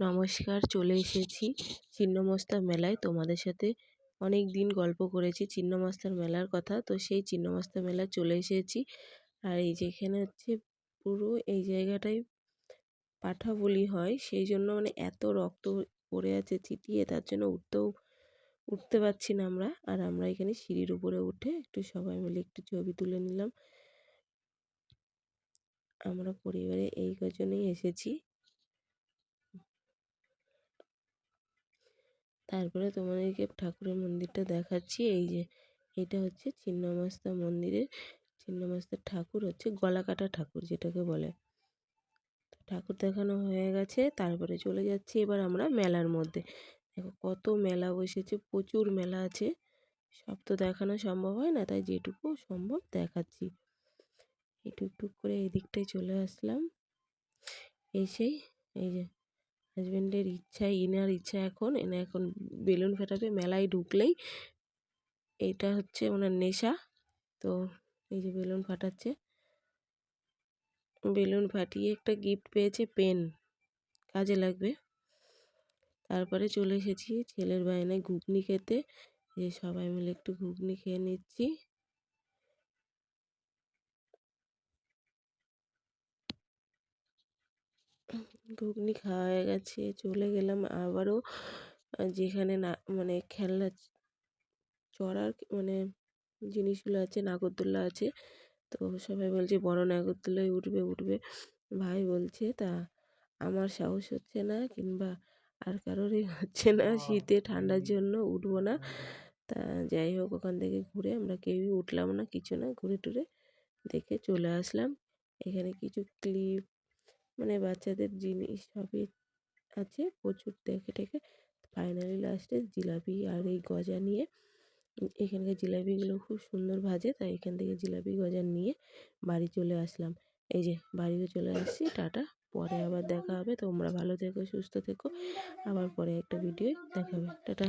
নমস্কার, চলে এসেছি ছিন্নমস্তা মেলায়। তোমাদের সাথে অনেক দিন গল্প করেছি ছিন্নমস্তার মেলার কথা। তো সেই ছিন্নমস্তা মেলা চলে এসেছি। আর এই যেখানে হচ্ছে পুরো এই জায়গাটায় পাঠা বলি হয়। সেই জন্য মানে এত রক্ত পড়ে আছে ছিটিয়ে তার জন্য উঠতেও, উঠতে পারছি না আমরা। আর আমরা এখানে সিঁড়ির উপরে উঠে একটু সবাই মিলে একটু ছবি তুলে নিলাম। আমরা পরিবারে এই কজনেই এসেছি। তারপরে তোমাদেরকে ঠাকুরের মন্দিরটা দেখাচ্ছি। এই যে, এটা হচ্ছে ছিন্নমস্তা মন্দিরের ছিন্নমস্তার ঠাকুর হচ্ছে গলাকাটা ঠাকুর যেটাকে বলে। ঠাকুর দেখানো হয়ে গেছে, তারপরে চলে যাচ্ছি এবার আমরা মেলার মধ্যে। দেখো কত মেলা বসেছে, প্রচুর মেলা আছে। সব তো দেখানো সম্ভব হয় না, তাই যেটুকু সম্ভব দেখাচ্ছি। একটু করে এই দিকটায় চলে আসলাম। এসেই, এই যে হাজব্যান্ডের ইচ্ছা ইনার ইচ্ছা এখন এনে এখন বেলুন ফাটাবে, মেলায় ঢুকলেই এটা হচ্ছে ওনার নেশা। তো এই যে বেলুন ফাটাচ্ছে। বেলুন ফাটিয়ে একটা গিফট পেয়েছে পেন কাজে লাগবে। তারপরে চলে এসেছি ছেলের বায়নায় ঘুগনি খেতে। যে সবাই মিলে একটু ঘুগনি খেয়ে নিচ্ছি। ঘুগনি খাওয়া হয়ে গেছে চলে গেলাম আবারও যেখানে না মানে খেলনা চড়ার মানে জিনিসগুলো আছে নাগরদোল্লা আছে তো সবাই বলছে বড় নাগরদোল্লায় উঠবে উঠবে। ভাই বলছে তা আমার সাহস হচ্ছে না কিংবা আর কারোরই হচ্ছে না শীতে ঠান্ডার জন্য উঠবো না। তা যাই হোক ওখান থেকে ঘুরে আমরা কেউই উঠলাম না কিছু না ঘুরে টুরে দেখে চলে আসলাম। এখানে কিছু ক্লিপ মানে বাচ্চাদের জিনিস সবই আছে। প্রচুর দেখে টেকে ফাইনালি লাস্টে জিলাপি আর এই গজা নিয়ে। এখানকার জিলাপিগুলো খুব সুন্দর ভাজে, তাই এখান থেকে জিলাপি গজা নিয়ে বাড়ি চলে আসলাম। এই যে বাড়িতে চলে আসছি, টাটা। পরে আবার দেখা হবে। তোমরা ভালো থেকো, সুস্থ থেকো। আবার পরে একটা ভিডিও দেখাবে টাটা।